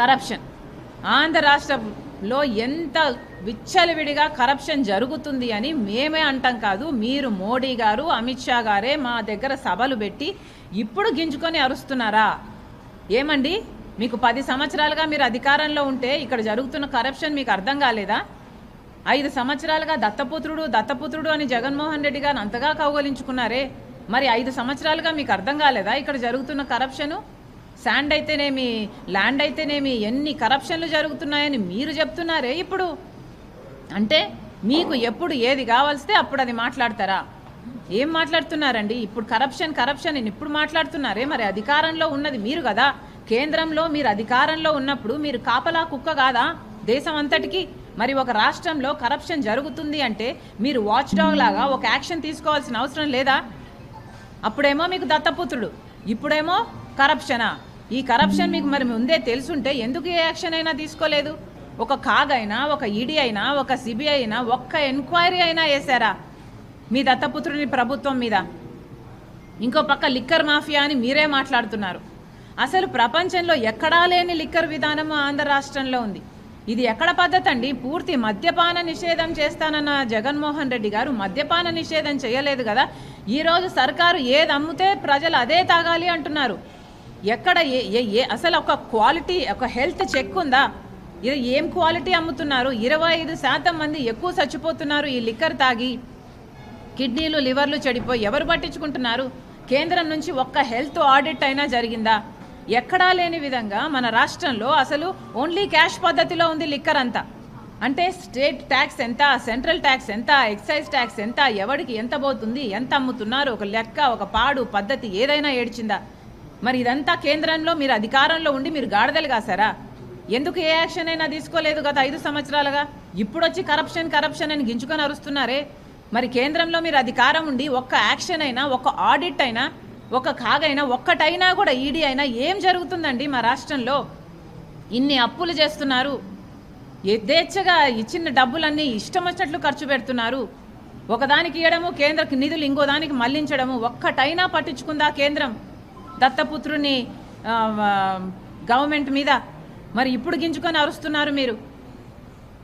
Corruption Andhra రాష్ట్రంలో ఎంత విచ్చలవిడిగా కరప్షన్ జరుగుతుంది అని మేమే అంటాం కాదు. మీరు మోడీ గారు అమిత్ షా గారే మా దగ్గర సభలు పెట్టి ఇప్పుడు గింజుకొని అరుస్తున్నారా? ఏమండి? మీకు పది సంవత్సరాలుగా మీరు అధికారంలో ఉంటే ఇక్కడ జరుగుతున్న కరప్షన్ మీకు అర్థం కాలేదా? ఐదు సంవత్సరాలుగా దత్తపుత్రుడు దత్తపుత్రుడు అని జగన్మోహన్ రెడ్డి గారు అంతగా కౌగలించుకున్నారే. మరి ఐదు సంవత్సరాలుగా మీకు అర్థం కాలేదా? ఇక్కడ జరుగుతున్న కరప్షను శాండ్ అయితేనేమి ల్యాండ్ అయితేనేమి ఎన్ని కరప్షన్లు జరుగుతున్నాయని మీరు చెప్తున్నారే ఇప్పుడు? అంటే మీకు ఎప్పుడు ఏది కావాల్స్తే అప్పుడు అది మాట్లాడతారా? ఏం మాట్లాడుతున్నారండి? ఇప్పుడు కరప్షన్ కరప్షన్ అని ఇప్పుడు మాట్లాడుతున్నారే? మరి అధికారంలో ఉన్నది మీరు కదా. కేంద్రంలో మీరు అధికారంలో ఉన్నప్పుడు మీరు కాపలా కుక్క కాదా? దేశం అంతటికి? మరి ఒక రాష్ట్రంలో కరప్షన్ జరుగుతుంది అంటే మీరు వాచ్ డాగ్ లాగా ఒక యాక్షన్ తీసుకోవాల్సిన అవసరం లేదా? అప్పుడేమో మీకు దత్తపుత్రుడు. ఇప్పుడేమో కరప్షనా ఈ కరప్షన్ మీకు మరి ముందే తెలుసుంటే ఎందుకు ఏ యాక్షన్ అయినా తీసుకోలేదు? ఒక కాగ్ అయినా ఒక ఈడీ అయినా ఒక సిబిఐ అయినా ఒక్క ఎంక్వైరీ అయినా వేశారా? మీ దత్తపుత్రుని ప్రభుత్వం మీద. ఇంకో పక్క లిక్కర్ మాఫియా అని మీరే మాట్లాడుతున్నారు. అసలు ప్రపంచంలో ఎక్కడా లేని లిక్కర్ విధానం ఆంధ్ర రాష్ట్రంలో ఉంది. ఇది ఎక్కడ పద్ధతి అండి? పూర్తి మద్యపాన నిషేధం చేస్తానన్న జగన్మోహన్ రెడ్డి గారు మద్యపాన నిషేధం చేయలేదు కదా? ఈరోజు సర్కారు ఏది అమ్మితే ప్రజలు అదే తాగాలి అంటున్నారు. ఎక్కడ ఏ ఏ- ఏ అసలు ఒక క్వాలిటీ ఒక హెల్త్ చెక్ ఉందా? ఇది ఏం క్వాలిటీ అమ్ముతున్నారు? ఇరవై ఐదు శాతం మంది ఎక్కువ చచ్చిపోతున్నారు ఈ లిక్కర్ తాగి. కిడ్నీలు లివర్లు చెడిపోయి ఎవరు పట్టించుకుంటున్నారు? కేంద్రం నుంచి ఒక్క హెల్త్ ఆడిట్ అయినా జరిగిందా? ఎక్కడా లేని విధంగా మన రాష్ట్రంలో అసలు ఓన్లీ క్యాష్ పద్ధతిలో ఉంది లిక్కర్ అంతా. అంటే స్టేట్ ట్యాక్స్ ఎంత సెంట్రల్ ట్యాక్స్ ఎంత ఎక్సైజ్ ట్యాక్స్ ఎంత ఎవడికి ఎంత పోతుంది ఎంత అమ్ముతున్నారు? ఒక లెక్క ఒక పాడు పద్ధతి ఏదైనా ఏడ్చిందా? మరి ఇదంతా కేంద్రంలో మీరు అధికారంలో ఉండి మీరు గాడిదలు కాసారా ఎందుకు ఏ యాక్షన్ అయినా తీసుకోలేదు గత ఐదు సంవత్సరాలుగా? ఇప్పుడొచ్చి కరప్షన్ కరప్షన్ అని గించుకొని అరుస్తున్నారే? మరి కేంద్రంలో మీరు అధికారం ఉండి ఒక్క యాక్షన్ అయినా ఒక్క ఆడిట్ అయినా ఒక కాగైనా ఒక్కటైనా కూడా ఈడీ అయినా ఏం జరుగుతుందండి మా రాష్ట్రంలో? ఇన్ని అప్పులు చేస్తున్నారు. యథేచ్ఛగా ఇచ్చిన డబ్బులన్నీ ఇష్టం వచ్చినట్లు ఖర్చు పెడుతున్నారు. ఒకదానికి ఇవ్వడము కేంద్ర నిధులు ఇంకో దానికి మళ్ళించడము ఒక్కటైనా పట్టించుకుందా కేంద్రం? దత్తపుత్రుని గవర్నమెంట్ మీద మరి ఇప్పుడు గింజుకొని అరుస్తున్నారు మీరు.